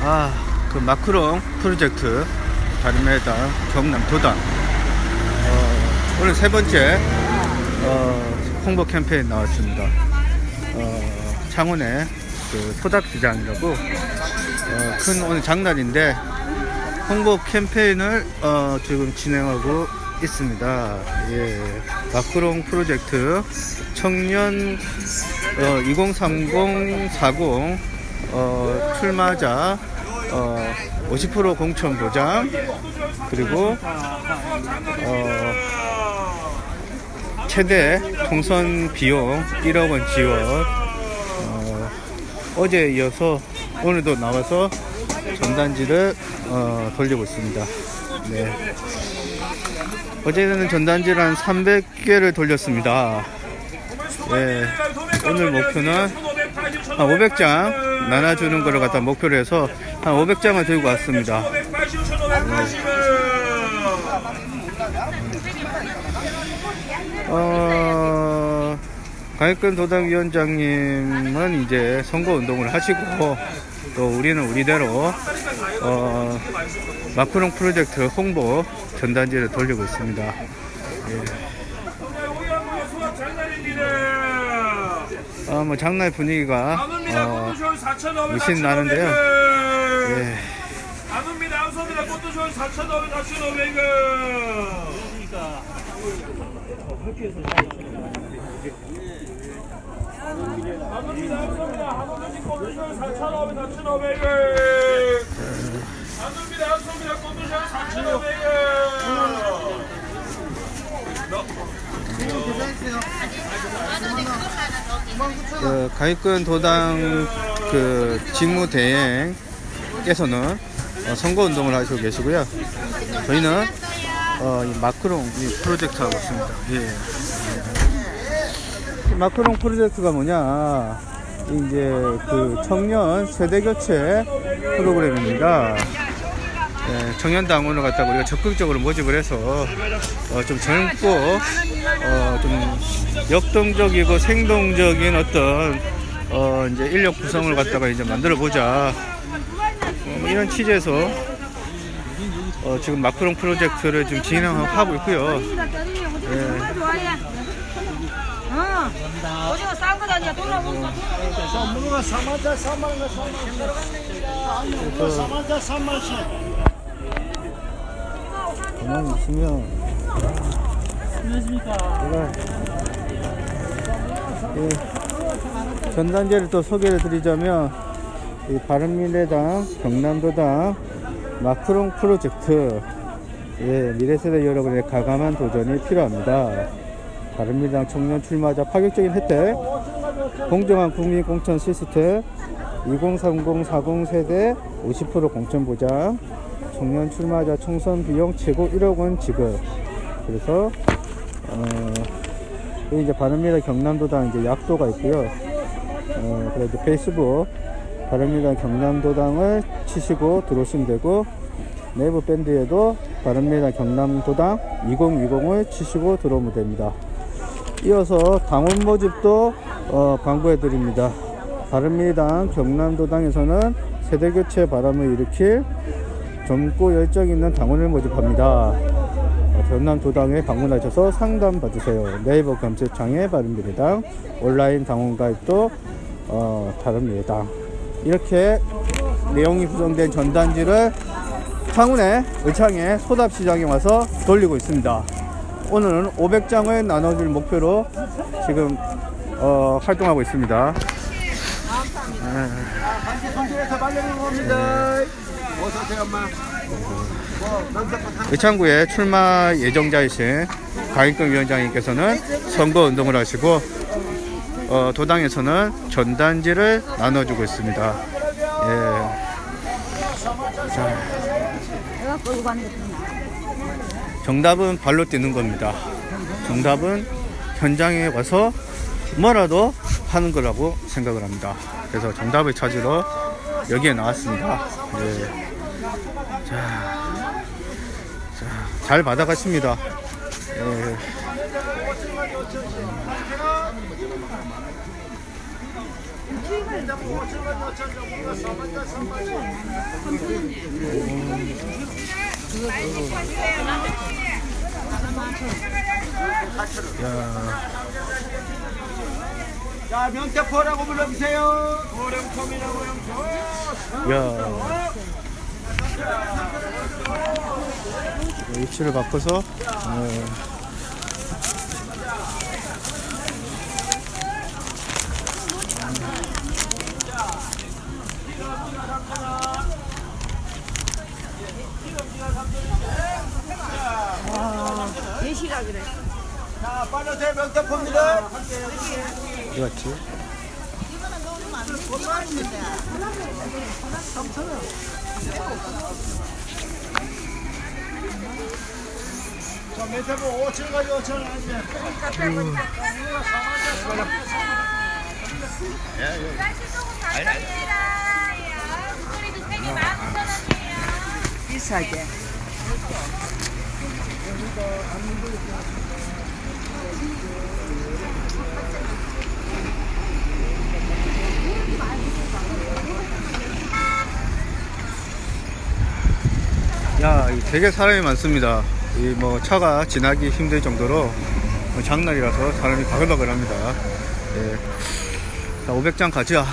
아, 그 마크롱 프로젝트 바른미래당 경남 도당 어, 오늘 세 번째 어, 홍보 캠페인 나왔습니다. 어, 창원의 그 소답시장이라고 어, 큰 오늘 장날인데 홍보 캠페인을 어, 지금 진행하고 있습니다. 예, 마크롱 프로젝트 청년 어, 2030-40 어, 출마자 어, 50% 공천 보장 그리고 어, 최대 총선 비용 1억 원 지원 어, 어제 이어서 오늘도 나와서 전단지를 어, 돌리고 있습니다. 네. 어제는 전단지를 한 300개를 돌렸습니다. 예, 오늘 목표는 한 500장 나눠주는 거를 갖다 목표로 해서 한 500장을 들고 왔습니다. 어, 강익근 도당위원장님은 이제 선거 운동을 하시고 또 우리는 우리대로 어, 마크롱 프로젝트 홍보 전단지를 돌리고 있습니다. 어, 뭐 장날 분위기가 어, 무신 나는데요. 예. 나눕니다. 암소입니다. 꽃도 좋은 4,500, 4,500원. 나눕니다. 암소입니다. 한원전지 꽃도 좋은 4,500, 4,500원. 나눕니다. 암소입니다. 꽃도 좋은 4,500 그 가입근 도당 그 직무 대행께서는 어, 선거 운동을 하시고 계시고요. 저희는 어, 이 마크롱 이 프로젝트 하고 있습니다. 예. 이 마크롱 프로젝트가 뭐냐? 이제 그 청년 세대 교체 프로그램입니다. 예, 청년 당원을 갖다가 우리가 적극적으로 모집을 해서 어, 좀 젊고 어, 좀 역동적이고 생동적인 어떤 어, 이제 인력 구성을 갖다가 이제 만들어 보자 어, 뭐 이런 취지에서 어, 지금 마크롱 프로젝트를 지금 진행하고 있고요. 예. 어. 오징어 싼 거다 이제 돌아보니까 문어가 3만짜 3만원 3만원 문어 3만짜 3만원 가만히 있으면 안녕하십니까 이 전단지를 또 소개를 드리자면 이 바른미래당 경남도당 마크롱 프로젝트 예, 미래세대 여러분의 가감한 도전이 필요합니다. 바른미래당 청년 출마자 파격적인 혜택 공정한 국민 공천 시스템 2030-40 세대 50% 공천 보장 청년 출마자 총선 비용 최고 1억 원 지급 그래서 어, 여기 이제 바른미래 경남도당 이제 약도가 있고요. 어, 그래도 페이스북 바른미래 경남도당을 치시고 들어오시면 되고 네이버 밴드에도 바른미래 경남도당 2020을 치시고 들어오면 됩니다. 이어서 당원 모집도 어, 광고해 드립니다. 바른미래당 경남도당에서는 세대교체 바람을 일으킬 젊고 열정 있는 당원을 모집합니다. 어, 경남도당에 방문하셔서 상담 받으세요. 네이버 검색창에 바른미래당 온라인 당원 가입도 어, 바른미래당 이렇게 내용이 구성된 전단지를 창원의 의창의 소답시장에 와서 돌리고 있습니다. 오늘은 500장을 나눠줄 목표로 지금 어, 활동하고 있습니다. 의창구에 출마 예정자이신 강익근 위원장님께서는 선거 운동을 하시고 어, 도당에서는 전단지를 나눠주고 있습니다. 예. 게 정답은 발로 뛰는 겁니다. 정답은 현장에 와서 뭐라도 하는 거라고 생각을 합니다. 그래서 정답을 찾으러 여기에 나왔습니다. 예. 자, 자, 잘 받아가십니다. 예. 야, 자, 명태포라고 불러주세요. 야. 위치를 바꿔서 어, 예시라 그래. 자, 빨라세요, 명태포입니다. 어디 갔지? 자, 명태포 5천 가지 5천 원. 비싸게. 야, 이 되게 사람이 많습니다. 이 뭐 차가 지나기 힘들 정도로 뭐 장날이라서 사람이 바글바글 합니다. 예. 자, 500장 가자.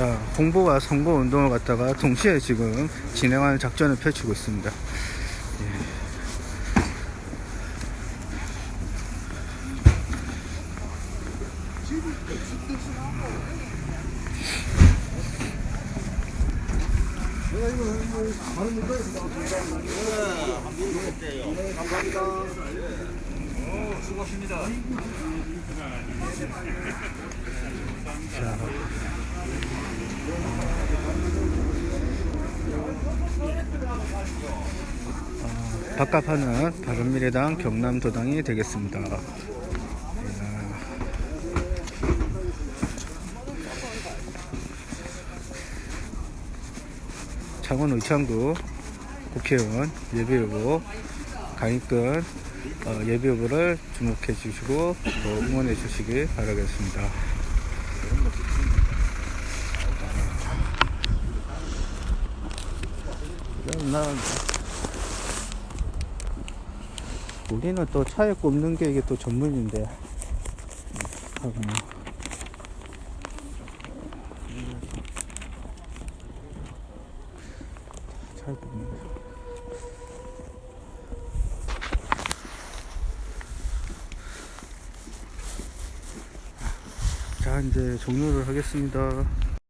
자, 홍보와 선거 운동을 갖다가 동시에 지금 진행하는 작전을 펼치고 있습니다. 바깥파는 바른미래당 경남도당이 되겠습니다. 창원 의창구 국회의원 예비후보 강익근 어, 예비후보를 주목해 주시고 또 응원해 주시기 바라겠습니다. 우리는 또 차에 꼽는 게 이게 또 전문인데. 어, 꼽는 거. 자, 이제 종료를 하겠습니다.